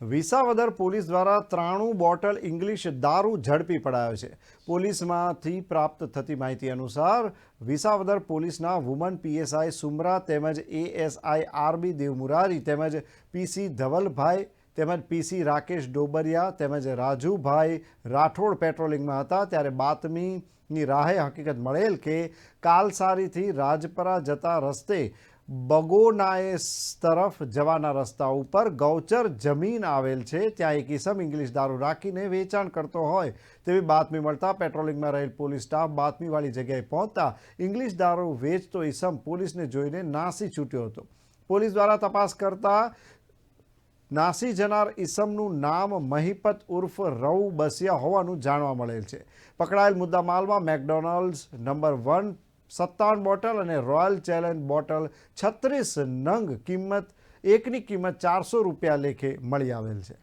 Visavadar police દ્વારા ત્રાણું bottle English દારૂ ઝડપી પડાયો છે. પોલીસમાંથી પ્રાપ્ત થતી માહિતી અનુસાર, વિસાવદર પોલીસના વુમન પીએસઆઈ સુમરા તેમજ એએસઆઈ આરબી દેવમુરારી તેમજ પીસી ધવલભાઈ તેમજ પીસી રાકેશ ડોબરિયા તેમજ રાજુભાઈ રાઠોડ પેટ્રોલિંગમાં હતા. ત્યારે બાતમીની રાહે હકીકત મળેલ કે, કાલસારીથી રાજપરા જતા રસ્તે બગોનાએસ તરફ જવાના રસ્તા ઉપર ગૌચર જમીન આવેલ છે. ત્યાં એક ઈસમ ઇંગ્લિશ દારૂ રાખીને વેચાણ કરતો હોય તેવી બાતમી મળતા પેટ્રોલિંગમાં રહેલ પોલીસ સ્ટાફ બાતમીવાળી જગ્યાએ પહોંચતા ઇંગ્લિશ દારૂ વેચતો ઈસમ પોલીસને જોઈને નાસી છૂટ્યો હતો. પોલીસ દ્વારા તપાસ કરતા નાસી જનાર ઈસમનું નામ મહિપત ઉર્ફ રઉ બસિયા હોવાનું જાણવા મળેલ છે. પકડાયેલ મુદ્દામાલમાં મેકડોનાલ્ડ્સ નંબર વન સત્તાવન બોટલ અને રોયલ ચેલેન્જ બોટલ છત્રીસ નંગ કિંમત, એકની કિંમત ચારસો રૂપિયા લેખે મળી આવેલ છે.